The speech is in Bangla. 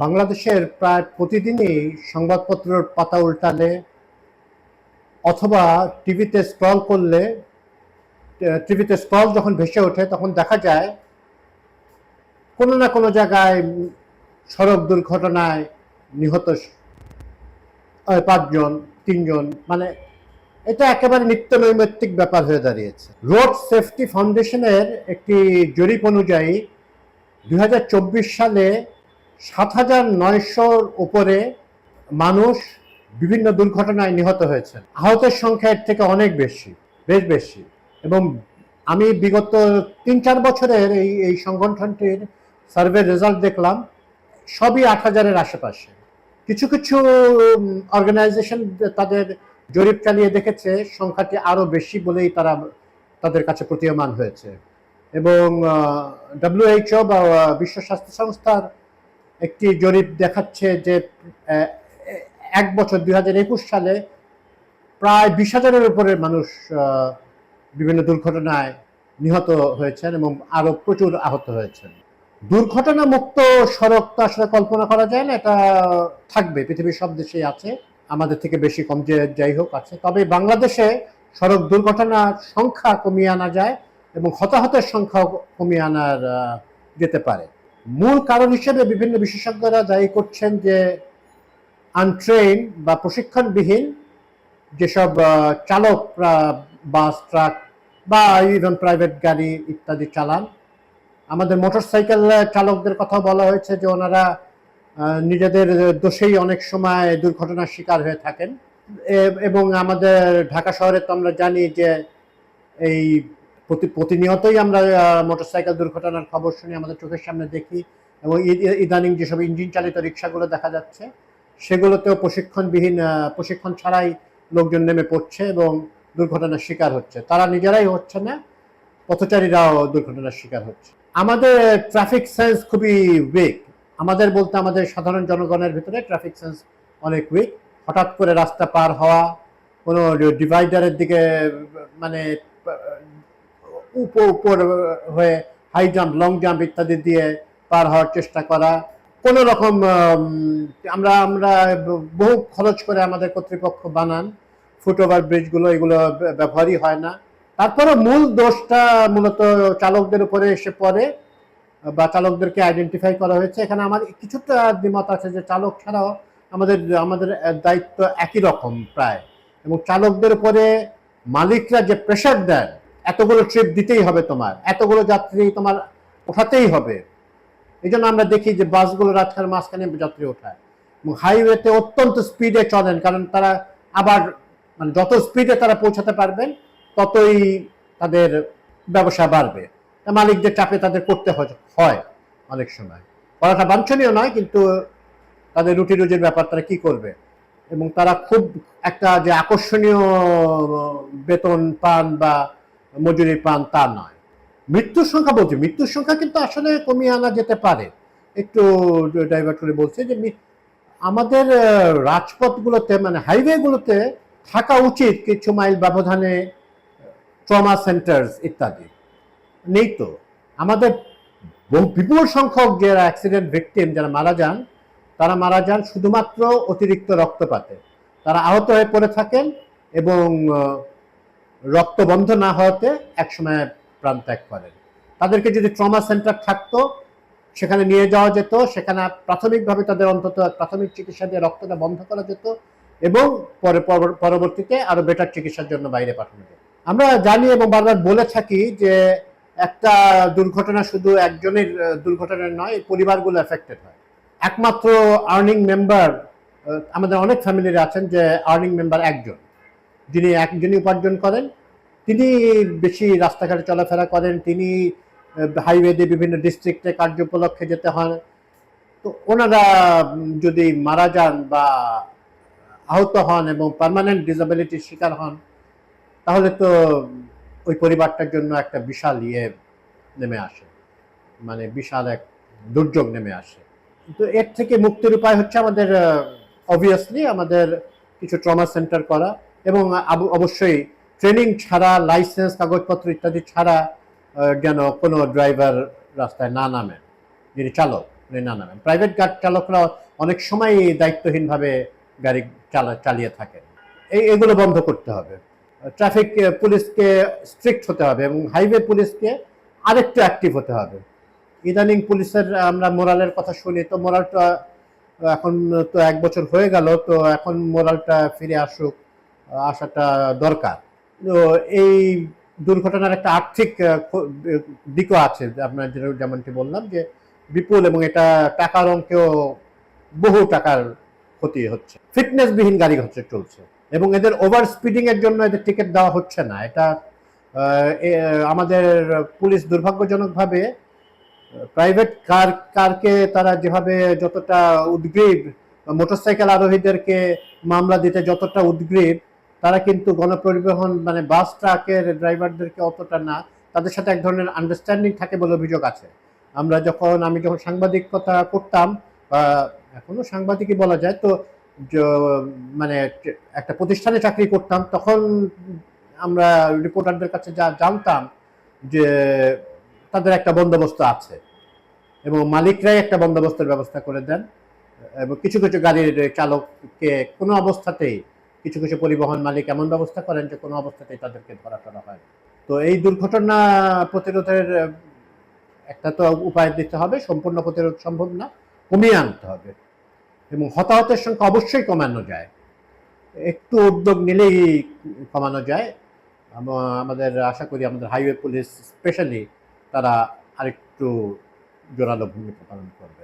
বাংলাদেশের প্রায় প্রতিদিনই সংবাদপত্রের পাতা উল্টালে অথবা টিভিতে স্ক্রল করলে, টিভিতে স্ক্রল যখন ভেসে ওঠে, তখন দেখা যায় কোনো না কোনো জায়গায় সড়ক দুর্ঘটনায় নিহত পাঁচজন, তিনজন মানে এটা একেবারে নিত্য নৈমিত্তিক ব্যাপার হয়ে দাঁড়িয়েছে। রোড সেফটি ফাউন্ডেশনের একটি জরিপ অনুযায়ী দু হাজার চব্বিশ সালে সাত হাজার নয়শোর উপরে মানুষ বিভিন্ন দুর্ঘটনায় নিহত হয়েছেন। আহতের সংখ্যা এর থেকে অনেক বেশি, বেশ বেশি। এবং আমি বিগত তিন চার বছরের এই এই সংগঠনটির সার্ভে রেজাল্ট দেখলাম, সবই আট হাজারের আশেপাশে। কিছু কিছু অর্গানাইজেশন তাদের জরিপ চালিয়ে দেখেছে, সংখ্যাটি আরও বেশি বলেই তারা তাদের কাছে প্রতীয়মান হয়েছে। এবং ডব্লিউএইচও বা বিশ্ব স্বাস্থ্য সংস্থার একটি জরিপ দেখাচ্ছে যে এক বছর দুই হাজার একুশ সালে প্রায় বিশ হাজারের উপরে মানুষ বিভিন্ন দুর্ঘটনায় নিহত হয়েছেন এবং আরও প্রচুর আহত হয়েছেন। দুর্ঘটনা মুক্ত সড়ক তো আসলে কল্পনা করা যায় না, এটা থাকবে, পৃথিবীর সব দেশেই আছে, আমাদের থেকে বেশি কম যে যাই হোক আছে। তবে বাংলাদেশে সড়ক দুর্ঘটনার সংখ্যা কমিয়ে আনা যায় এবং হতাহতের সংখ্যাও কমিয়ে আনার যেতে পারে। মূল কারণ হিসেবে বিভিন্ন বিশেষজ্ঞরা দায়ী করছেন যে আনট্রেন বা প্রশিক্ষণবিহীন যেসব চালকরা বাস, ট্রাক বা ইভেন প্রাইভেট গাড়ি ইত্যাদি চালান। আমাদের মোটরসাইকেল চালকদের কথা বলা হয়েছে যে ওনারা নিজেদের দোষেই অনেক সময় দুর্ঘটনার শিকার হয়ে থাকেন। এবং আমাদের ঢাকা শহরে তো আমরা জানি যে এই প্রতিনিয়তই আমরা মোটরসাইকেল দুর্ঘটনার খবর শুনি আমাদের চোখের সামনে দেখি এবং ইদানিং যেসব ইঞ্জিন চালিত রিক্সাগুলো দেখা যাচ্ছে, সেগুলোতেও প্রশিক্ষণবিহীন প্রশিক্ষণ ছাড়াই লোকজন নেমে পড়ছে এবং দুর্ঘটনার শিকার হচ্ছে। তারা নিজেরাই হচ্ছে না, পথচারীরাও দুর্ঘটনার শিকার হচ্ছে। আমাদের ট্রাফিক সেন্স খুবই উইক আমাদের বলতে আমাদের সাধারণ জনগণের ভিতরে ট্রাফিক সেন্স অনেক উইক হঠাৎ করে রাস্তা পার হওয়া, কোনো ডিভাইডারের দিকে মানে উপর উপর হয়ে হাই জাম্প লং জাম্প ইত্যাদি দিয়ে পার হওয়ার চেষ্টা করা। কোনো রকম আমরা আমরা বহু খরচ করে আমাদের কর্তৃপক্ষ বানান। ফুটওভার ব্রিজগুলো এগুলো ব্যবহারই হয় না। তারপরে মূল দোষটা মূলত চালকদের উপরে এসে পড়ে বা চালকদেরকে আইডেন্টিফাই করা হয়েছে। এখানে আমার কিছুটা দ্বিমত আছে যে চালক ছাড়াও আমাদের আমাদের দায়িত্ব একই রকম প্রায়। এবং চালকদের উপরে মালিকরা যে প্রেশার দেন এতগুলো ট্রিপ দিতেই হবে তোমার, এতগুলো যাত্রী তোমার ওঠাতেই হবে। এই জন্য আমরা দেখি যে বাসগুলো রাস্তার মাঝখানে যাত্রী ওঠায়। এবং হাইওয়েতে অত্যন্ত স্পিডে চলেন, কারণ তারা আবার মানে যত স্পিডে তারা পৌঁছাতে পারবেন, ততই তাদের ব্যবসা বাড়বে। মালিকদের চাপে তাদের করতে হয়- হয় অনেক সময়। করাটা বাঞ্ছনীয় নয়, কিন্তু তাদের রুটি রুজির ব্যাপার তারা কি করবে? এবং তারা খুব একটা যে আকর্ষণীয় বেতন পান বা মজুরি পান তা নয়। মৃত্যুর সংখ্যা বলছি, মৃত্যুর সংখ্যা কিন্তু আসলে কমিয়ে আনা যেতে পারে। একটু ডাইভার্ট করে বলছে যে আমাদের রাজপথগুলোতে মানে হাইওয়েগুলোতে থাকা উচিত কিছু মাইল ব্যবধানে ট্রমা সেন্টার্স ইত্যাদি। নেই তো। আমাদের বিপুল সংখ্যক যারা অ্যাক্সিডেন্ট ভিকটিম যারা মারা যান, তারা মারা যান শুধুমাত্র অতিরিক্ত রক্তপাতে। তারা আহত হয়ে পড়ে থাকেন এবং রক্ত বন্ধ না হওয়াতে একসময় প্রাণ ত্যাগ করেন। তাদেরকে যদি ট্রমা সেন্টার থাকতো, সেখানে নিয়ে যাওয়া যেত, সেখানে প্রাথমিকভাবে তাদের অন্তত প্রাথমিক চিকিৎসা দিয়ে রক্তটা বন্ধ করা যেত এবং পরে পরবর- পরবর্তীতে আরও বেটার চিকিৎসার জন্য বাইরে পাঠানো যেত। আমরা জানি এবং বারবার বলে থাকি যে একটা দুর্ঘটনা শুধু একজনের দুর্ঘটনা নয়, পরিবারগুলো এফেক্টেড হয়। একমাত্র আর্নিং মেম্বার আমাদের অনেক ফ্যামিলির আছেন যে আর্নিং মেম্বার একজন। যিনি একজনই উপার্জন করেন, তিনি বেশি রাস্তাঘাটে চলাফেরা করেন, তিনি হাইওয়ে দিয়ে বিভিন্ন ডিস্ট্রিক্টে কার্য উপলক্ষে যেতে হয় তো ওনারা যদি মারা যান বা আহত হন এবং পার্মানেন্ট ডিসেবিলিটির শিকার হন, তাহলে তো ওই পরিবারটার জন্য একটা বিশাল ইয়ে নেমে আসে। মানে বিশাল এক দুর্যোগ নেমে আসে। তো এর থেকে মুক্তির উপায় হচ্ছে আমাদের অবভিয়াসলি আমাদের কিছু ট্রমা সেন্টার করা। এবং অবশ্যই ট্রেনিং ছাড়া, লাইসেন্স, কাগজপত্র ইত্যাদি ছাড়া যেন কোনো ড্রাইভার রাস্তায় না নামে যিনি চালক, উনি না নামেন। প্রাইভেট গাড়ি চালকরা অনেক সময় দায়িত্বহীনভাবে গাড়ি চালা চালিয়ে থাকেন। এই এগুলো বন্ধ করতে হবে। ট্রাফিক পুলিশকে স্ট্রিক্ট হতে হবে এবং হাইওয়ে পুলিশকে আরেকটু অ্যাক্টিভ হতে হবে। ইদানিং পুলিশের, আমরা মোরালের কথা শুনি, তো মোরালটা এখন তো এক বছর হয়ে গেল, তো এখন মোরালটা ফিরে আসুক। আসাটা দরকার। তো এই দুর্ঘটনার একটা আর্থিক দিকও আছে, আপনার যেমনটি বললাম যে বিপুল এবং এটা টাকার অঙ্কেও বহু টাকার ক্ষতি হচ্ছে। ফিটনেসবিহীন গাড়ি হচ্ছে, চলছে। এবং এদের ওভার স্পিডিং এর জন্য এদের টিকিট দেওয়া হচ্ছে না। এটা আমাদের পুলিশ দুর্ভাগ্যজনকভাবে প্রাইভেট কার, কারকে তারা যেভাবে যতটা উদ্গ্রীব, মোটরসাইকেল আরোহীদেরকে মামলা দিতে যতটা উদ্গ্রীব তারা কিন্তু গণপরিবহন মানে বাস ট্রাকের ড্রাইভারদেরকে অতটা না, তাদের সাথে এক ধরনের আন্ডারস্ট্যান্ডিং থাকে বলে অভিযোগ আছে। আমরা যখন, আমি যখন সাংবাদিকতা করতাম, বা এখনও সাংবাদিকই বলা যায়, তো মানে একটা প্রতিষ্ঠানে চাকরি করতাম, তখন আমরা রিপোর্টারদের কাছে যা জানতাম যে তাদের একটা বন্দোবস্ত আছে এবং মালিকরাই একটা বন্দোবস্তের ব্যবস্থা করে দেন। এবং কিছু কিছু গাড়ির চালককে কোনো অবস্থাতেই কিছু কিছু পরিবহন মালিক এমন ব্যবস্থা করেন যে কোনো অবস্থাতেই তাদেরকে ধরা টরা হয় তো এই দুর্ঘটনা প্রতিরোধের একটা তো উপায় দিতে হবে, সম্পূর্ণ প্রতিরোধ সম্ভব না, কমিয়ে আনতে হবে। এবং হতাহতের সংখ্যা অবশ্যই কমানো যায়। একটু উদ্যোগ নিলেই কমানো যায়। আমাদের, আশা করি আমাদের হাইওয়ে পুলিশ স্পেশালি তারা আরেকটু জোরালো ভূমিকা পালন করবে।